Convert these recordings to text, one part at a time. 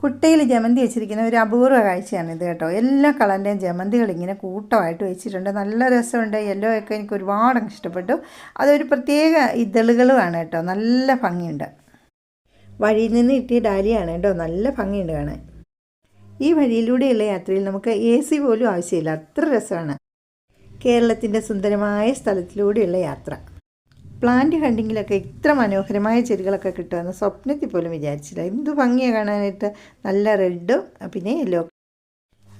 കുട്ടയിൽ ജമന്തി വെച്ചിരിക്കുന്ന ഒരു അപൂർവ കാഴ്ചയാണ് ഇത് കേട്ടോ. എല്ലാ കളറിന്റെയും ജമന്തികൾ ഇങ്ങനെ കൂട്ടമായിട്ട് വെച്ചിട്ടുണ്ട്. നല്ല രസമുണ്ട്. യെല്ലോ ഒക്കെ എനിക്ക് ഒരുപാട് ഇഷ്ടപ്പെട്ടു. അതൊരു പ്രത്യേക ഇതളുകളുമാണ് കേട്ടോ. നല്ല ഭംഗിയുണ്ട്. വഴിയിൽ നിന്ന് കിട്ടിയ ഡാലിയാണ് കേട്ടോ. നല്ല ഭംഗിയുണ്ട് കാണാൻ. ഈ വഴിയിലൂടെയുള്ള യാത്രയിൽ നമുക്ക് എ സി പോലും ആവശ്യമില്ല. അത്ര രസമാണ്. കേരളത്തിന്റെ സുന്ദരമായ സ്ഥലത്തിലൂടെയുള്ള യാത്ര. പ്ലാന്റ് ഹണ്ടിങ്ങിലൊക്കെ ഇത്ര മനോഹരമായ ചെടികളൊക്കെ കിട്ടുമെന്ന് സ്വപ്നത്തിൽ പോലും വിചാരിച്ചില്ല. എന്ത് ഭംഗിയാണ് കാണാനായിട്ട്. നല്ല റെഡും പിന്നെ യെല്ലോ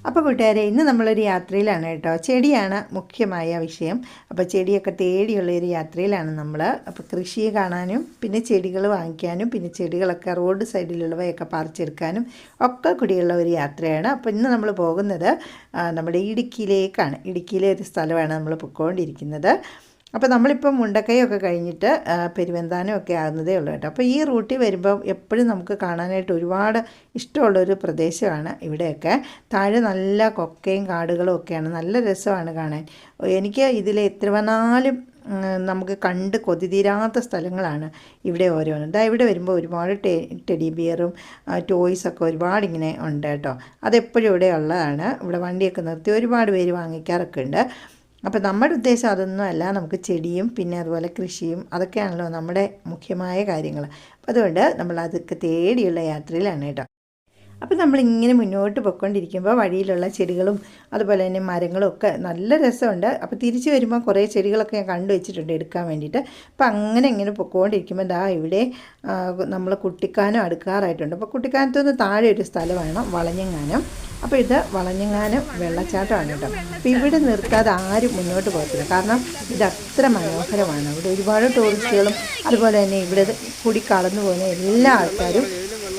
അപ്പോൾ കൂട്ടുകാരെ ഇന്ന് നമ്മളൊരു യാത്രയിലാണ് കേട്ടോ. ചെടിയാണ് മുഖ്യമായ വിഷയം. അപ്പോൾ ചെടിയൊക്കെ തേടിയുള്ള ഒരു യാത്രയിലാണ് നമ്മൾ അപ്പോൾ കൃഷിയെ കാണാനും പിന്നെ ചെടികൾ വാങ്ങിക്കാനും പിന്നെ ചെടികളൊക്കെ റോഡ് സൈഡിലുള്ളവയൊക്കെ പറിച്ചെടുക്കാനും ഒക്കെ കൂടിയുള്ള ഒരു യാത്രയാണ്. അപ്പോൾ ഇന്ന് നമ്മൾ പോകുന്നത് നമ്മുടെ ഇടുക്കിയിലേക്കാണ്. ഇടുക്കിയിലെ ഒരു സ്ഥലമാണ് നമ്മൾ പൊയ്ക്കൊണ്ടിരിക്കുന്നത് അപ്പോൾ നമ്മളിപ്പം മുണ്ടക്കൈയൊക്കെ കഴിഞ്ഞിട്ട് ആ, പെരുവന്താനം ഒക്കെ ആകുന്നതേ ഉള്ളൂ കേട്ടോ. അപ്പോൾ ഈ റൂട്ടിൽ വരുമ്പോൾ എപ്പോഴും നമുക്ക് കാണാനായിട്ട് ഒരുപാട് ഇഷ്ടമുള്ളൊരു പ്രദേശമാണ് ഇവിടെയൊക്കെ. താഴെ നല്ല കൊക്കയും കാടുകളും ഒക്കെയാണ്. നല്ല രസമാണ് കാണാൻ. എനിക്ക് ഇതിൽ എത്ര വന്നാലും നമുക്ക് കണ്ട് കൊതിതീരാത്ത സ്ഥലങ്ങളാണ് ഇവിടെ ഓരോന്നും. ദാ ഇവിടെ വരുമ്പോൾ ഒരുപാട് ടെ ടെഡി ബിയറും ടോയ്സൊക്കെ ഒരുപാട് ഇങ്ങനെ ഉണ്ട് കേട്ടോ. അതെപ്പോഴും ഇവിടെ ഉള്ളതാണ്. ഇവിടെ വണ്ടിയൊക്കെ നിർത്തി ഒരുപാട് പേര് വാങ്ങിക്കാറൊക്കെ ഉണ്ട്. അപ്പോൾ നമ്മുടെ ഉദ്ദേശം അതൊന്നും അല്ല. നമുക്ക് ചെടിയും പിന്നെ അതുപോലെ കൃഷിയും അതൊക്കെയാണല്ലോ നമ്മുടെ മുഖ്യമായ കാര്യങ്ങൾ അപ്പോൾ അതുകൊണ്ട് നമ്മൾ അതൊക്കെ തേടിയുള്ള യാത്രയിലാണ് കേട്ടോ. അപ്പോൾ നമ്മളിങ്ങനെ മുന്നോട്ട് പൊയ്ക്കൊണ്ടിരിക്കുമ്പോൾ വഴിയിലുള്ള ചെടികളും അതുപോലെ തന്നെ മരങ്ങളും ഒക്കെ നല്ല രസമുണ്ട്. അപ്പോൾ തിരിച്ചു വരുമ്പോൾ കുറേ ചെടികളൊക്കെ ഞാൻ കണ്ടു വെച്ചിട്ടുണ്ട് എടുക്കാൻ വേണ്ടിയിട്ട്. അപ്പോൾ അങ്ങനെ ഇങ്ങനെ പൊയ്ക്കൊണ്ടിരിക്കുമ്പോൾ ദാ ഇവിടെ നമ്മൾ കുട്ടിക്കാനം അടുക്കാറായിട്ടുണ്ട്. അപ്പോൾ കുട്ടിക്കാനത്തു നിന്ന് താഴെ ഒരു സ്ഥലമാണ് വളഞ്ഞങ്ങാനം. അപ്പോൾ ഇത് വളഞ്ഞങ്ങാനം വെള്ളച്ചാട്ടമാണ് കേട്ടോ. അപ്പോൾ ഇവിടെ നിർത്താതെ ആരും മുന്നോട്ട് പോകത്തില്ല. കാരണം ഇത് അത്ര മനോഹരമാണ്. ഇവിടെ ഒരുപാട് ടൂറിസ്റ്റുകളും അതുപോലെ തന്നെ ഇവിടെ കൂടി കടന്നു പോകുന്ന എല്ലാ ആൾക്കാരും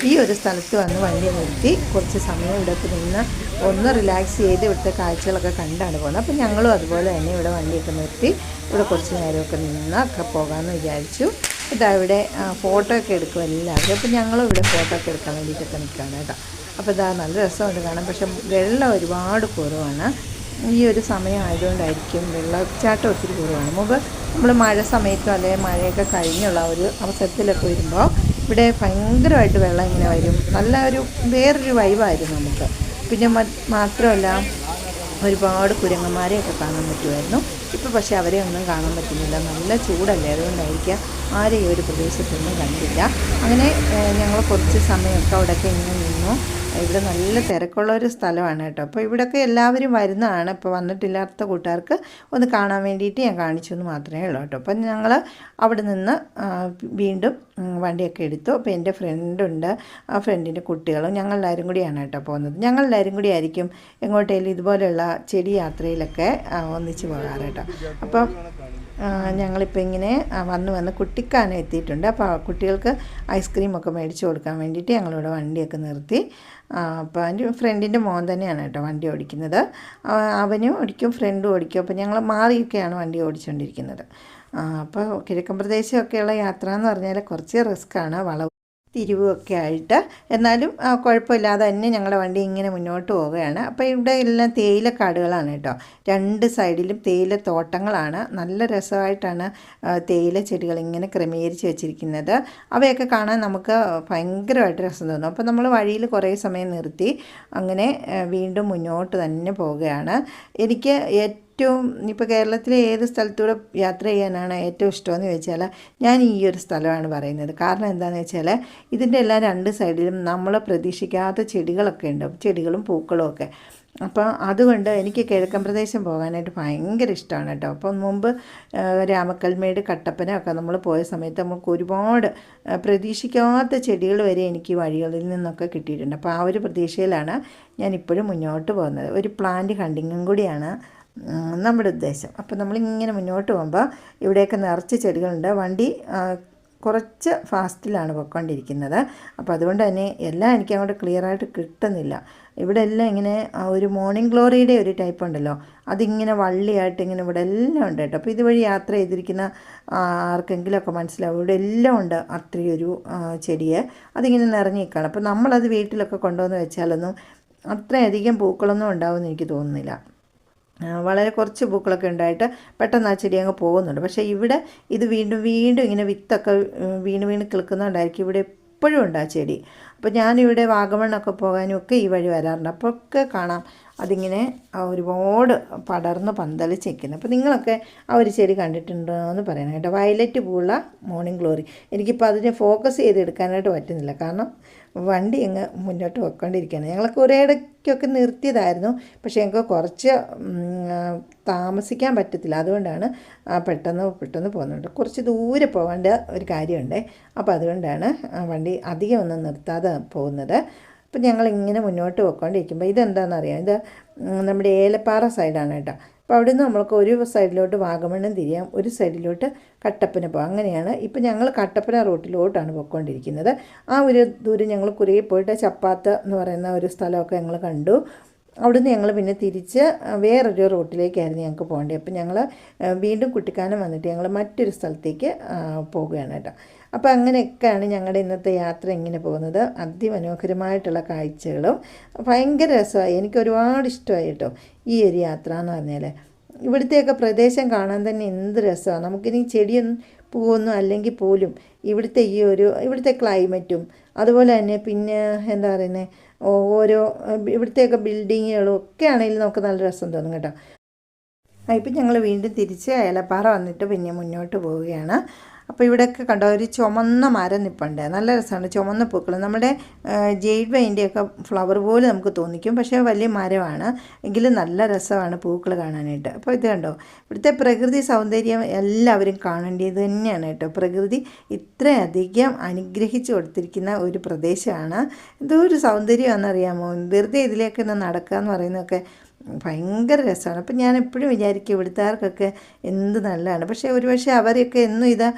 ഈ ഒരു സ്ഥലത്ത് വന്ന് വണ്ടി നിർത്തി. കുറച്ച് സമയം ഇവിടെ നിന്ന് ഒന്ന് റിലാക്സ് ചെയ്ത് ഇവിടുത്തെ കാഴ്ചകളൊക്കെ കണ്ടാണ് പോകുന്നത്. അപ്പോൾ ഞങ്ങളും അതുപോലെ തന്നെ ഇവിടെ വണ്ടിയൊക്കെ നിർത്തി ഇവിടെ കുറച്ച് നേരമൊക്കെ നിന്ന് ഒക്കെ പോകാമെന്ന് വിചാരിച്ചു. ഇതാ ഇവിടെ ഫോട്ടോ ഒക്കെ എടുക്കും എല്ലാവരും. അപ്പോൾ ഞങ്ങളും ഇവിടെ ഫോട്ടോ ഒക്കെ എടുക്കാൻ വേണ്ടിയിട്ടൊക്കെ നിൽക്കുകയാണ് കേട്ടോ. അപ്പോൾ ഇതാ നല്ല രസമുണ്ട് കാണാൻ. പക്ഷെ വെള്ളം ഒരുപാട് കുറവാണ്. ഈ ഒരു സമയം ആയതുകൊണ്ടായിരിക്കും വെള്ളച്ചാട്ടം ഒത്തിരി കുറവാണ്. മുമ്പ് നമ്മൾ മഴ സമയത്തോ അല്ലെങ്കിൽ മഴയൊക്കെ കഴിഞ്ഞുള്ള ഒരു അവസരത്തിലൊക്കെ വരുമ്പോൾ ഇവിടെ ഭയങ്കരമായിട്ട് വെള്ളം ഇങ്ങനെ വരും. നല്ല ഒരു വേറൊരു വൈബായിരുന്നു നമുക്ക്. പിന്നെ മാത്രമല്ല ഒരുപാട് കുരങ്ങന്മാരെയൊക്കെ കാണാൻ പറ്റുമായിരുന്നു. ഇപ്പോൾ പക്ഷേ അവരെ ഒന്നും കാണാൻ പറ്റുന്നില്ല. നല്ല ചൂടല്ലേ? അതുകൊണ്ടായിരിക്കാം ആരെയും ഒരു പ്രദേശത്തൊന്നും കണ്ടില്ല. അങ്ങനെ ഞങ്ങൾ കുറച്ച് സമയമൊക്കെ അവിടെയൊക്കെ ഇങ്ങനെ നിന്നു. ഇവിടെ നല്ല തിരക്കുള്ള ഒരു സ്ഥലമാണ് കേട്ടോ. അപ്പോൾ ഇവിടെയൊക്കെ എല്ലാവരും വരുന്നതാണ്. ഇപ്പോൾ വന്നിട്ടില്ലാത്ത കൂട്ടുകാർക്ക് ഒന്ന് കാണാൻ വേണ്ടിയിട്ട് ഞാൻ കാണിച്ചു എന്ന് മാത്രമേ ഉള്ളൂ കേട്ടോ. അപ്പം ഞങ്ങൾ അവിടെ നിന്ന് വീണ്ടും വണ്ടിയൊക്കെ എടുത്തു. അപ്പോൾ എന്റെ ഫ്രണ്ടുണ്ട് ആ ഫ്രണ്ടിന്റെ കുട്ടികളും ഞങ്ങളെല്ലാവരും കൂടിയാണ് കേട്ടോ പോകുന്നത്. ഞങ്ങളെല്ലാവരും കൂടി ആയിരിക്കും എങ്ങോട്ടേലും ഇതുപോലെയുള്ള ചെടി യാത്രയിലൊക്കെ ഒന്നിച്ച് പോകാറ് കേട്ടോ. അപ്പം ആ, ഞങ്ങളിപ്പോൾ ഇങ്ങനെ വന്ന് വന്ന് കുട്ടിക്കാനം എത്തിയിട്ടുണ്ട്. അപ്പോൾ കുട്ടികൾക്ക് ഐസ്ക്രീമൊക്കെ മേടിച്ച് കൊടുക്കാൻ വേണ്ടിയിട്ട് ഞങ്ങളിവിടെ വണ്ടിയൊക്കെ നിർത്തി. അപ്പോൾ എന്റെ ഫ്രണ്ടിന്റെ മോൻ തന്നെയാണ് കേട്ടോ വണ്ടി ഓടിക്കുന്നത്. അവനും ഓടിക്കും ഫ്രണ്ടും ഓടിക്കും. അപ്പോൾ ഞങ്ങൾ മാറിയൊക്കെയാണ് വണ്ടി ഓടിച്ചുകൊണ്ടിരിക്കുന്നത് അപ്പോൾ കിഴക്കൻ പ്രദേശമൊക്കെയുള്ള യാത്ര എന്ന് പറഞ്ഞാൽ കുറച്ച് റിസ്ക്കാണ് വളവ് തിരിവുമൊക്കെ ആയിട്ട്. എന്നാലും കുഴപ്പമില്ലാതെ തന്നെ ഞങ്ങളുടെ വണ്ടി ഇങ്ങനെ മുന്നോട്ട് പോവുകയാണ്. അപ്പോൾ ഇവിടെ എല്ലാം തേയില കാടുകളാണ് കേട്ടോ. രണ്ട് സൈഡിലും തേയില തോട്ടങ്ങളാണ് നല്ല രസമായിട്ടാണ് തേയില ചെടികൾ ഇങ്ങനെ ക്രമീകരിച്ച് വെച്ചിരിക്കുന്നത്. അവയൊക്കെ കാണാൻ നമുക്ക് ഭയങ്കരമായിട്ട് രസം തോന്നും. അപ്പോൾ നമ്മൾ വഴിയിൽ കുറേ സമയം നിർത്തി അങ്ങനെ വീണ്ടും മുന്നോട്ട് തന്നെ പോവുകയാണ്. എനിക്ക് ഏറ്റവും ഇപ്പോൾ കേരളത്തിലെ ഏത് സ്ഥലത്തൂടെ യാത്ര ചെയ്യാനാണ് ഏറ്റവും ഇഷ്ടമെന്ന് ചോദിച്ചാൽ ഞാൻ ഈ ഒരു സ്ഥലമാണ് പറയുന്നത്. കാരണം എന്താണെന്ന് വെച്ചാൽ ഇതിന്റെ എല്ലാ രണ്ട് സൈഡിലും നമ്മൾ പ്രതീക്ഷിക്കാത്ത ചെടികളൊക്കെ ഉണ്ട്. ചെടികളും പൂക്കളും ഒക്കെ. അപ്പോൾ അതുകൊണ്ട് എനിക്ക് കിഴക്കൻ പ്രദേശം പോകാനായിട്ട് ഭയങ്കര ഇഷ്ടമാണ് കേട്ടോ. അപ്പം മുമ്പ് രാമക്കൽമേട് കട്ടപ്പന ഒക്കെ നമ്മൾ പോയ സമയത്ത് നമുക്ക് ഒരുപാട് പ്രതീക്ഷിക്കാത്ത ചെടികൾ വരെ എനിക്ക് വഴികളിൽ നിന്നൊക്കെ കിട്ടിയിട്ടുണ്ട്. അപ്പോൾ ആ ഒരു പ്രതീക്ഷയിലാണ് ഞാൻ ഇപ്പോഴും മുന്നോട്ട് പോകുന്നത്. ഒരു പ്ലാന്റ് കണ്ടിങ്ങും കൂടിയാണ് നമ്മുടെ ഉദ്ദേശം. അപ്പോൾ നമ്മളിങ്ങനെ മുന്നോട്ട് പോകുമ്പോൾ ഇവിടെയൊക്കെ നിറച്ച് ചെടികളുണ്ട്. വണ്ടി കുറച്ച് ഫാസ്റ്റിലാണ് പൊയ്ക്കൊണ്ടിരിക്കുന്നത്. അപ്പോൾ അതുകൊണ്ട് തന്നെ എല്ലാം എനിക്ക് അങ്ങോട്ട് ക്ലിയറായിട്ട് കിട്ടുന്നില്ല. ഇവിടെ എല്ലാം ഇങ്ങനെ ഒരു മോർണിംഗ് ഗ്ലോറിയുടെ ഒരു ടൈപ്പ് ഉണ്ടല്ലോ. അതിങ്ങനെ വള്ളിയായിട്ട് ഇങ്ങനെ ഇവിടെ എല്ലാം ഉണ്ട് കേട്ടോ. അപ്പോൾ ഇതുവഴി യാത്ര ചെയ്തിരിക്കുന്ന ആർക്കെങ്കിലുമൊക്കെ മനസ്സിലാവും. ഇവിടെ എല്ലാം ഉണ്ട് അത്രയൊരു ചെടിയെ. അതിങ്ങനെ നിറഞ്ഞു അപ്പോൾ നമ്മളത് വീട്ടിലൊക്കെ കൊണ്ടുവന്ന് വെച്ചാലൊന്നും അത്രയധികം പൂക്കളൊന്നും ഉണ്ടാവുമെന്ന് എനിക്ക് തോന്നുന്നില്ല. വളരെ കുറച്ച് പൂക്കളൊക്കെ ഉണ്ടായിട്ട് പെട്ടെന്ന് ആ ചെടി അങ്ങ് പോകുന്നുണ്ട്. പക്ഷേ ഇവിടെ ഇത് വീണ്ടും വീണ്ടും ഇങ്ങനെ വിത്തൊക്കെ വീണ് വീണ് കിളിക്കുന്നതുകൊണ്ടായിരിക്കും ഇവിടെ എപ്പോഴും ഉണ്ട് ആ ചെടി. അപ്പോൾ ഞാനിവിടെ വാഗമണ്ണൊക്കെ പോകാനും ഒക്കെ ഈ വഴി വരാറുണ്ട്. അപ്പോൾ ഒക്കെ കാണാം. അതിങ്ങനെ ഒരുപാട് പടർന്ന് പന്തലിച്ചേക്കുന്നത് അപ്പോൾ നിങ്ങളൊക്കെ ആ ഒരു ചെടി കണ്ടിട്ടുണ്ടോ എന്ന് പറയണം കേട്ടോ. വയലറ്റ് പൂവുള്ള മോർണിംഗ് ഗ്ലോറി. എനിക്കിപ്പോൾ അതിനെ ഫോക്കസ് ചെയ്തെടുക്കാനായിട്ട് പറ്റുന്നില്ല. കാരണം വണ്ടി അങ്ങ് മുന്നോട്ട് പോയിക്കൊണ്ടിരിക്കുകയാണ് ഞങ്ങൾക്ക് ഒരേ ഇടയ്ക്കൊക്കെ നിർത്തിയതായിരുന്നു. പക്ഷേ ഞങ്ങൾക്ക് കുറച്ച് താമസിക്കാൻ പറ്റത്തില്ല. അതുകൊണ്ടാണ് പെട്ടെന്ന് പെട്ടെന്ന് പോകുന്നുണ്ട് കുറച്ച് ദൂരെ പോകേണ്ട ഒരു കാര്യമുണ്ട്. അപ്പോൾ അതുകൊണ്ടാണ് വണ്ടി അധികം ഒന്നും നിർത്താതെ പോകുന്നത്. അപ്പം ഞങ്ങളിങ്ങനെ മുന്നോട്ട് പോയിക്കൊണ്ടിരിക്കുമ്പോൾ ഇതെന്താണെന്നറിയാം? ഇത് നമ്മുടെ ഏലപ്പാറ സൈഡാണ് കേട്ടോ. അപ്പോൾ അവിടെ നിന്ന് നമ്മൾക്ക് ഒരു സൈഡിലോട്ട് വാഗമണ്ണം തിരിയാം ഒരു സൈഡിലോട്ട് കട്ടപ്പന പോകാം അങ്ങനെയാണ് ഇപ്പോൾ ഞങ്ങൾ കട്ടപ്പന റൂട്ടിലോട്ടാണ് പോയിക്കൊണ്ടിരിക്കുന്നത്. ആ ഒരു ദൂരം ഞങ്ങൾ കുറേ പോയിട്ട് ചപ്പാത്ത് എന്ന് പറയുന്ന ഒരു സ്ഥലമൊക്കെ ഞങ്ങൾ കണ്ടു. അവിടുന്ന് ഞങ്ങൾ പിന്നെ തിരിച്ച് വേറൊരു റൂട്ടിലേക്കായിരുന്നു ഞങ്ങൾക്ക് പോകേണ്ടത് അപ്പം ഞങ്ങൾ വീണ്ടും കുട്ടിക്കാനം വന്നിട്ട് ഞങ്ങൾ മറ്റൊരു സ്ഥലത്തേക്ക് പോവുകയാണ് കേട്ടോ. അപ്പോൾ അങ്ങനെയൊക്കെയാണ് ഞങ്ങളുടെ ഇന്നത്തെ യാത്ര ഇങ്ങനെ പോകുന്നത്. അതിമനോഹരമായിട്ടുള്ള കാഴ്ചകളും ഭയങ്കര രസമായി. എനിക്ക് ഒരുപാട് ഇഷ്ടമായി കേട്ടോ ഈ ഒരു യാത്ര എന്ന് പറഞ്ഞാൽ ഇവിടുത്തെയൊക്കെ പ്രദേശം കാണാൻ തന്നെ എന്ത് രസമാണ്. നമുക്കിനി ചെടിയൊന്നും പൂവൊന്നും അല്ലെങ്കിൽ പോലും ഇവിടുത്തെ ഈ ഒരു ഇവിടുത്തെ ക്ലൈമറ്റും അതുപോലെ തന്നെ പിന്നെ എന്താ പറയുന്നത് ഓരോ ഇവിടുത്തെയൊക്കെ ബിൽഡിങ്ങുകളും ഒക്കെ ആണെങ്കിലും നമുക്ക് നല്ല രസം തോന്നും കേട്ടോ. ഇപ്പം ഞങ്ങൾ വീണ്ടും തിരിച്ച് ഏലപ്പാറ വന്നിട്ട് പിന്നെ മുന്നോട്ട് പോവുകയാണ്. അപ്പോൾ ഇവിടെയൊക്കെ കണ്ടോ ഒരു ചുമന്ന മരം നിൽപ്പുണ്ട് നല്ല രസമാണ് ചുമന്ന പൂക്കൾ. നമ്മുടെ ജെയ്ഡ് വൈന്റെയൊക്കെ ഫ്ലവർ പോലെ നമുക്ക് തോന്നിക്കും. പക്ഷേ വലിയ മരമാണ്. എങ്കിലും നല്ല രസമാണ് പൂക്കൾ കാണാനായിട്ട്. അപ്പോൾ ഇത് കണ്ടോ ഇവിടുത്തെ പ്രകൃതി സൗന്ദര്യം എല്ലാവരും കാണേണ്ടത് തന്നെയാണ് കേട്ടോ. പ്രകൃതി ഇത്രയധികം അനുഗ്രഹിച്ചു കൊടുത്തിരിക്കുന്ന ഒരു പ്രദേശമാണ്. ഒരു സൗന്ദര്യമാണെന്നറിയാമോ? വെറുതെ ഇതിലേക്ക് നടക്കുക എന്ന് പറയുന്നതൊക്കെ ഭയങ്കര രസമാണ്. അപ്പം ഞാൻ എപ്പോഴും വിചാരിക്കും ഇവിടുത്തുകാർക്കൊക്കെ എന്ത് നല്ലതാണ്. പക്ഷേ ഒരുപക്ഷെ അവരൊക്കെ എന്നും ഇത്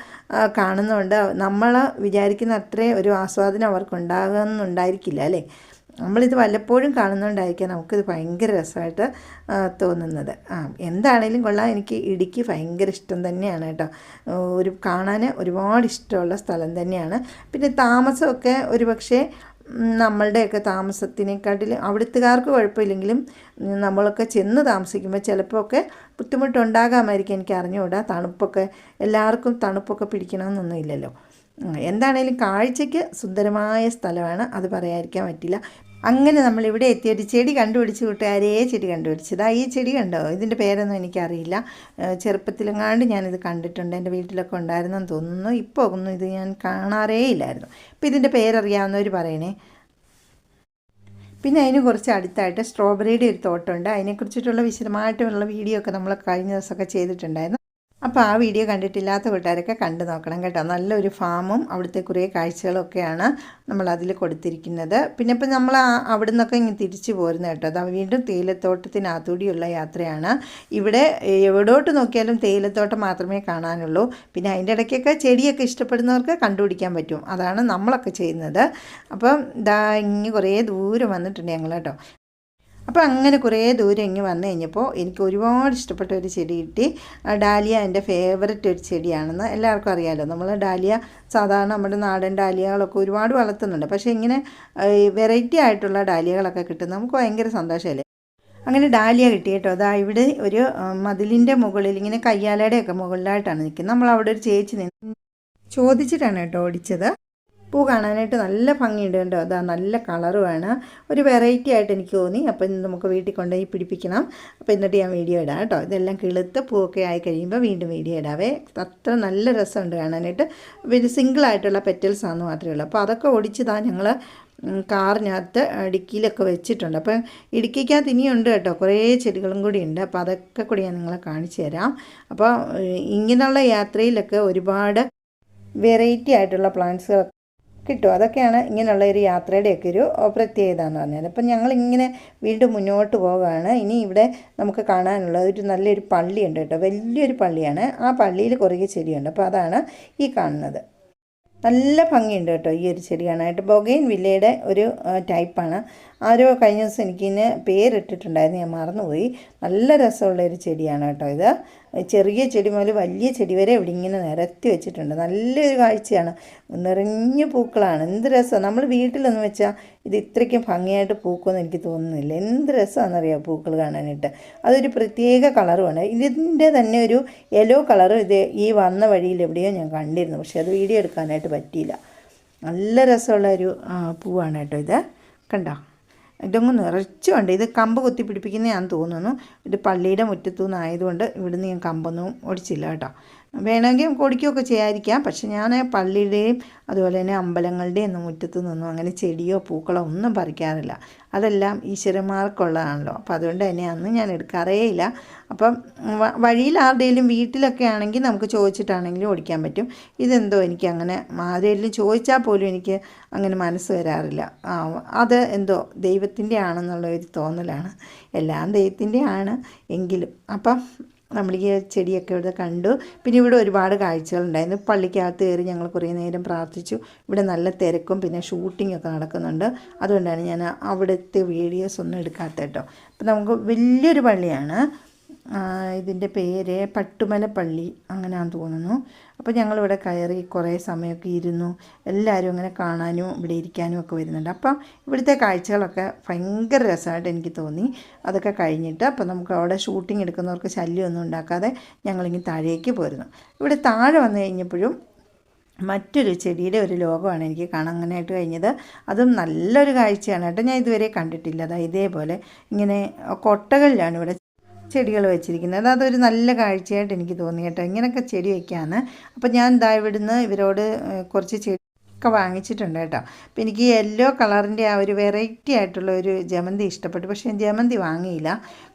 കാണുന്നുണ്ട് നമ്മൾ വിചാരിക്കുന്ന അത്രയും ഒരു ആസ്വാദനം അവർക്ക് ഉണ്ടാകുന്നുണ്ടായിരിക്കില്ല അല്ലേ? നമ്മളിത് വല്ലപ്പോഴും കാണുന്നതുകൊണ്ടായിരിക്കാം നമുക്കിത് ഭയങ്കര രസമായിട്ട് തോന്നുന്നത്. ആ എന്താണേലും കൊള്ളാം. എനിക്ക് ഇടുക്കി ഭയങ്കര ഇഷ്ടം തന്നെയാണ് കേട്ടോ. ഒരു കാണാൻ ഒരുപാട് ഇഷ്ടമുള്ള സ്ഥലം തന്നെയാണ്. പിന്നെ താമസമൊക്കെ ഒരു പക്ഷേ നമ്മളുടെയൊക്കെ താമസത്തിനെക്കാട്ടിൽ അവിടുത്തുകാർക്ക് കുഴപ്പമില്ലെങ്കിലും നമ്മളൊക്കെ ചെന്ന് താമസിക്കുമ്പോൾ ചിലപ്പോൾ ഒക്കെ ബുദ്ധിമുട്ടുണ്ടാകാമായിരിക്കും എനിക്ക് അറിഞ്ഞുകൂടാ തണുപ്പൊക്കെ എല്ലാവർക്കും തണുപ്പൊക്കെ പിടിക്കണമെന്നൊന്നുമില്ലല്ലോ. എന്താണേലും കാഴ്ചയ്ക്ക് സുന്ദരമായ സ്ഥലമാണ്. അത് പറയാതിരിക്കാൻ പറ്റില്ല. അങ്ങനെ നമ്മൾ ഇവിടെ ഒരു ചെടി കണ്ടുപിടിച്ച് കൂട്ടുകാരേ ചെടി കണ്ടുപിടിച്ചത് ഈ ചെടി കണ്ടോ? ഇതിന്റെ പേരൊന്നും എനിക്കറിയില്ല. ചെറുപ്പത്തിലെങ്ങാണ്ട് ഞാനിത് കണ്ടിട്ടുണ്ട്. എന്റെ വീട്ടിലൊക്കെ ഉണ്ടായിരുന്നെന്ന് തോന്നുന്നു. ഇപ്പോൾ ഒന്നും ഇത് ഞാൻ കാണാറേ ഇല്ലായിരുന്നു. അപ്പോൾ ഇതിന്റെ പേരറിയാവുന്നവർ പറയണേ. പിന്നെ അതിന് കുറച്ച് അടുത്തായിട്ട് സ്ട്രോബെറിയുടെ ഒരു തോട്ടമുണ്ട്. അതിനെക്കുറിച്ചിട്ടുള്ള വിശദമായിട്ടുള്ള വീഡിയോ ഒക്കെ നമ്മൾ കഴിഞ്ഞ ദിവസമൊക്കെ ചെയ്തിട്ടുണ്ടായിരുന്നു. അപ്പോൾ ആ വീഡിയോ കണ്ടിട്ടില്ലാത്ത കൂട്ടുകാരൊക്കെ കണ്ടു നോക്കണം കേട്ടോ. നല്ലൊരു ഫാമും അവിടുത്തെ കുറേ കാഴ്ചകളൊക്കെയാണ് നമ്മൾ കൊടുത്തിരിക്കുന്നത്. പിന്നെ ഇപ്പം നമ്മൾ അവിടെ നിന്നൊക്കെ ഇങ്ങനെ തിരിച്ചു പോരുന്ന കേട്ടോ. അത് വീണ്ടും തേയിലത്തോട്ടത്തിനകത്തൂടിയുള്ള യാത്രയാണ്. ഇവിടെ എവിടോട്ട് നോക്കിയാലും തേയിലത്തോട്ടം മാത്രമേ കാണാനുള്ളൂ. പിന്നെ അതിന്റെ ഇടയ്ക്കൊക്കെ ചെടിയൊക്കെ ഇഷ്ടപ്പെടുന്നവർക്ക് കണ്ടുപിടിക്കാൻ പറ്റും. അതാണ് നമ്മളൊക്കെ ചെയ്യുന്നത്. അപ്പം ഇതാ ഇങ്ങനെ കുറേ ദൂരം വന്നിട്ടുണ്ട് ഞങ്ങൾ കേട്ടോ. അപ്പോൾ അങ്ങനെ കുറേ ദൂരം ഇങ്ങ് വന്നു കഴിഞ്ഞപ്പോൾ എനിക്ക് ഒരുപാട് ഇഷ്ടപ്പെട്ട ഒരു ചെടി കിട്ടി. ഡാലിയ എന്റെ ഫേവററ്റ് ഒരു ചെടിയാണെന്ന് എല്ലാവർക്കും അറിയാമല്ലോ നമ്മൾ ഡാലിയ സാധാരണ നമ്മുടെ നാടൻ ഡാലിയകളൊക്കെ ഒരുപാട് വളർത്തുന്നുണ്ട്. പക്ഷേ ഇങ്ങനെ വെറൈറ്റി ആയിട്ടുള്ള ഡാലിയകളൊക്കെ കിട്ടുന്നത് നമുക്ക് ഭയങ്കര സന്തോഷമല്ലേ? അങ്ങനെ ഡാലിയ കിട്ടി കേട്ടോ. അതാ ഇവിടെ ഒരു മതിലിന്റെ മുകളിൽ ഇങ്ങനെ കയ്യാലയുടെയൊക്കെ മുകളിലായിട്ടാണ് നിൽക്കുന്നത്. നമ്മൾ അവിടെ ഒരു ചേച്ചി നിന്ന് ചോദിച്ചിട്ടാണ് കേട്ടോ ഓടിച്ചത്. പൂ കാണാനായിട്ട് നല്ല ഭംഗിയുണ്ട് കേട്ടോ അതാ നല്ല കളറുമാണ് ഒരു വെറൈറ്റി ആയിട്ട് എനിക്ക് തോന്നി. ഇന്ന് നമുക്ക് വീട്ടിൽ കൊണ്ടുപോയി പിടിപ്പിക്കണം. അപ്പോൾ എന്നിട്ട് ഞാൻ വീഡിയോ ഇടാം കേട്ടോ. ഇതെല്ലാം കിളുത്ത് പൂവൊക്കെ ആയി കഴിയുമ്പോൾ വീണ്ടും വീഡിയോ ഇടാവേ. അത്ര നല്ല രസമുണ്ട് കാണാനായിട്ട്. പിന്നെ സിംഗിളായിട്ടുള്ള പെറ്റൽസ് ആണെന്ന് മാത്രമേ ഉള്ളൂ. അപ്പോൾ അതൊക്കെ ഒടിച്ചതാ ഞങ്ങൾ കാറിനകത്ത് ഇടുക്കിയിലൊക്കെ വെച്ചിട്ടുണ്ട്. അപ്പം ഇടുക്കിക്കകത്ത് ഇനിയുണ്ട് കേട്ടോ. കുറേ ചെടികളും കൂടി ഉണ്ട്. അപ്പോൾ അതൊക്കെ കൂടി ഞാൻ നിങ്ങളെ കാണിച്ചു തരാം. അപ്പോൾ ഇങ്ങനെയുള്ള യാത്രയിലൊക്കെ ഒരുപാട് വെറൈറ്റി ആയിട്ടുള്ള പ്ലാന്റ്സുകൾ കിട്ടും. അതൊക്കെയാണ് ഇങ്ങനെയുള്ള ഒരു യാത്രയുടെയൊക്കെ ഒരു പ്രത്യേകത എന്ന് പറഞ്ഞാൽ അപ്പം ഞങ്ങളിങ്ങനെ വീണ്ടും മുന്നോട്ട് പോവുകയാണ്. ഇനി ഇവിടെ നമുക്ക് കാണാനുള്ള ഒരു നല്ലൊരു പള്ളിയുണ്ട് കേട്ടോ. വലിയൊരു പള്ളിയാണ്. ആ പള്ളിയിൽ കുറേ ചെടിയുണ്ട്. അപ്പോൾ അതാണ് ഈ കാണുന്നത്. നല്ല ഭംഗിയുണ്ട് കേട്ടോ ഈ ഒരു ചെടി കാണാനായിട്ട്. ബൊഗൈൻ വില്ലയുടെ ഒരു ടൈപ്പാണ്. ആരോ കഴിഞ്ഞ ദിവസം എനിക്കിന് പേരിട്ടിട്ടുണ്ടായിരുന്നു. ഞാൻ മറന്നുപോയി. നല്ല രസമുള്ള ഒരു ചെടിയാണ് കേട്ടോ ഇത്. ചെറിയ ചെടി മുതൽ വലിയ ചെടി വരെ ഇവിടെ ഇങ്ങനെ നിരത്തി വെച്ചിട്ടുണ്ട്. നല്ലൊരു കാഴ്ചയാണ്. നിറഞ്ഞ പൂക്കളാണ്. എന്ത് രസമാണ്. നമ്മൾ വീട്ടിലൊന്നും വെച്ചാൽ ഇത് ഇത്രയ്ക്കും ഭംഗിയായിട്ട് പൂക്കുമെന്ന് എനിക്ക് തോന്നുന്നില്ല. എന്ത് രസമാണെന്നറിയാം പൂക്കൾ കാണാനായിട്ട്. അതൊരു പ്രത്യേക കളറുമാണ്. ഇതിന്റെ തന്നെ ഒരു യെല്ലോ കളറും ഇത് ഈ വന്ന വഴിയിൽ എവിടെയോ ഞാൻ കണ്ടിരുന്നു. പക്ഷേ അത് വീഡിയോ എടുക്കാനായിട്ട് പറ്റിയില്ല. നല്ല രസമുള്ള ഒരു പൂവാണ് കേട്ടോ ഇത്. കണ്ടോ? ഇതങ്ങ് നിറച്ചുണ്ട്. ഇത് കമ്പ് കുത്തി പിടിപ്പിക്കുന്നതാണെന്ന് തോന്നുന്നു. ഇത് പള്ളിയുടെ മുറ്റത്തു നിന്നായതുകൊണ്ട് ഇവിടുന്ന് ഞാൻ കമ്പൊന്നും ഒടിച്ചില്ല കേട്ടോ. വേണമെങ്കിൽ നമുക്ക് ഒടിക്കുകയൊക്കെ ചെയ്യാതിരിക്കാം. പക്ഷെ ഞാൻ പള്ളിയുടെയും അതുപോലെ തന്നെ അമ്പലങ്ങളുടെയും ഒന്നും മുറ്റത്ത് നിന്നും അങ്ങനെ ചെടിയോ പൂക്കളോ ഒന്നും പറിക്കാറില്ല. അതെല്ലാം ഈശ്വരന്മാർക്കുള്ളതാണല്ലോ. അപ്പോൾ അതുകൊണ്ട് തന്നെ അന്ന് ഞാൻ എടുക്കാറേ ഇല്ല. അപ്പം വഴിയിൽ ആരുടെയും വീട്ടിലൊക്കെ ആണെങ്കിൽ നമുക്ക് ചോദിച്ചിട്ടാണെങ്കിലും ഓടിക്കാൻ പറ്റും. ഇതെന്തോ എനിക്ക് അങ്ങനെ ആരെങ്കിലും ചോദിച്ചാൽ പോലും എനിക്ക് അങ്ങനെ മനസ്സ് വരാറില്ല. അത് എന്തോ ദൈവത്തിന്റെ ആണെന്നുള്ള ഒരു തോന്നലാണ്. എല്ലാം ദൈവത്തിന്റെ ആണ് എങ്കിലും. അപ്പം നമ്മൾ ഈ ചെടിയൊക്കെ ഇവിടെ കണ്ടു. പിന്നെ ഇവിടെ ഒരുപാട് കാഴ്ചകളുണ്ടായിരുന്നു. പള്ളിക്കകത്ത് കയറി ഞങ്ങൾ കുറേ നേരം പ്രാർത്ഥിച്ചു. ഇവിടെ നല്ല തിരക്കും പിന്നെ ഷൂട്ടിംഗ് ഒക്കെ നടക്കുന്നുണ്ട്. അതുകൊണ്ടാണ് ഞാൻ അവിടുത്തെ വീഡിയോസ് ഒന്നും എടുക്കാത്ത കേട്ടോ. അപ്പം നമുക്ക് വലിയൊരു പള്ളിയാണ്. ഇതിന്റെ പേര് പട്ടുമലപ്പള്ളി അങ്ങനെയാണെന്ന് തോന്നുന്നു. അപ്പോൾ ഞങ്ങളിവിടെ കയറി കുറേ സമയമൊക്കെ ഇരുന്നു. എല്ലാവരും അങ്ങനെ കാണാനും ഇവിടെ ഇരിക്കാനും ഒക്കെ വരുന്നുണ്ട്. അപ്പം ഇവിടുത്തെ കാഴ്ചകളൊക്കെ ഭയങ്കര രസമായിട്ട് എനിക്ക് തോന്നി. അതൊക്കെ കഴിഞ്ഞിട്ട് അപ്പോൾ നമുക്ക് അവിടെ ഷൂട്ടിംഗ് എടുക്കുന്നവർക്ക് ശല്യമൊന്നും ഉണ്ടാക്കാതെ ഞങ്ങളിങ്ങനെ താഴേക്ക് പോരുന്നു. ഇവിടെ താഴെ വന്നു കഴിഞ്ഞപ്പോഴും മറ്റൊരു ചെടിയുടെ ഒരു ലോകമാണ് എനിക്ക് കാണാനായിട്ട് കഴിഞ്ഞത്. അതും നല്ലൊരു കാഴ്ചയാണ് കേട്ടോ. ഞാൻ ഇതുവരെ കണ്ടിട്ടില്ല. അതാ ഇതേപോലെ ഇങ്ങനെ കൊട്ടകളിലാണ് ഇവിടെ ചെടികൾ വെച്ചിരിക്കുന്നത്. അതൊരു നല്ല കാഴ്ചയായിട്ട് എനിക്ക് തോന്നി കേട്ടോ. ഇങ്ങനെയൊക്കെ ചെടി വയ്ക്കാമെന്ന് അപ്പോൾ ഞാൻ ഇതാ ഇവിടുന്ന് ഇവരോട് കുറച്ച് ചെടി ഒക്കെ വാങ്ങിച്ചിട്ടുണ്ട് കേട്ടോ. അപ്പോൾ എനിക്ക് യെല്ലോ കളറിന്റെ ആ ഒരു വെറൈറ്റി ആയിട്ടുള്ള ഒരു ജമന്തി ഇഷ്ടപ്പെട്ടു. പക്ഷേ ജമന്തി വാങ്ങിയില്ല.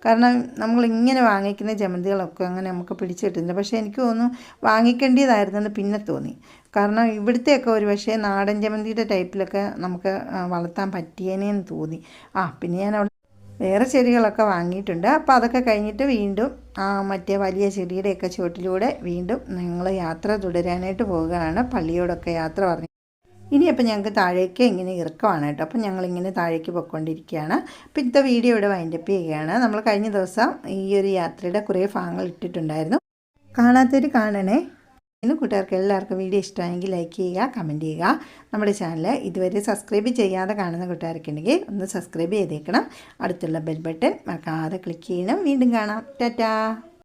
കാരണം നമ്മളിങ്ങനെ വാങ്ങിക്കുന്ന ജമന്തികളൊക്കെ അങ്ങനെ നമുക്ക് പിടിച്ചു കിട്ടുന്നില്ല പക്ഷേ എനിക്ക് തോന്നുന്നു വാങ്ങിക്കേണ്ടതായിരുന്നെന്ന് പിന്നെ തോന്നി. കാരണം ഇവിടുത്തെയൊക്കെ ഒരു പക്ഷേ നാടൻ ജമന്തിയുടെ ടൈപ്പിലൊക്കെ നമുക്ക് വളർത്താൻ പറ്റിയേനേന്ന് തോന്നി. ആ പിന്നെ ഞാൻ അവിടെ വേറെ ചെടികളൊക്കെ വാങ്ങിയിട്ടുണ്ട്. അപ്പോൾ അതൊക്കെ കഴിഞ്ഞിട്ട് വീണ്ടും ആ മറ്റേ വലിയ ചെടിയുടെയൊക്കെ ചുവട്ടിലൂടെ വീണ്ടും ഞങ്ങൾ യാത്ര തുടരാനായിട്ട് പോവുകയാണ്. പള്ളിയോടൊക്കെ യാത്ര പറഞ്ഞു. ഇനിയപ്പോൾ ഞങ്ങൾക്ക് താഴേക്ക് ഇങ്ങനെ ഇറക്കമാണ് കേട്ടോ. അപ്പം ഞങ്ങളിങ്ങനെ താഴേക്ക് പൊയ്ക്കൊണ്ടിരിക്കുകയാണ്. അപ്പോൾ ഇന്നത്തെ വീഡിയോ ഇവിടെ വൈൻഡപ്പ് ചെയ്യുകയാണ്. നമ്മൾ കഴിഞ്ഞ ദിവസം ഈ ഒരു യാത്രയുടെ കുറേ ഭാഗങ്ങൾ ഇട്ടിട്ടുണ്ടായിരുന്നു. കാണാത്തൊരു കാണണേ. ഇന്ന് കൂട്ടുകാർക്ക് എല്ലാവർക്കും വീഡിയോ ഇഷ്ടമായെങ്കിൽ ലൈക്ക് ചെയ്യുക കമന്റ് ചെയ്യുക. നമ്മുടെ ചാനൽ ഇതുവരെ സബ്സ്ക്രൈബ് ചെയ്യാതെ കാണുന്ന കൂട്ടുകാർക്കുണ്ടെങ്കിൽ ഒന്ന് സബ്സ്ക്രൈബ് ചെയ്തേക്കണം. അടുത്തുള്ള ബെൽ ബട്ടൺ മറക്കാതെ ക്ലിക്ക് ചെയ്യണം. വീണ്ടും കാണാം. ടാറ്റാ.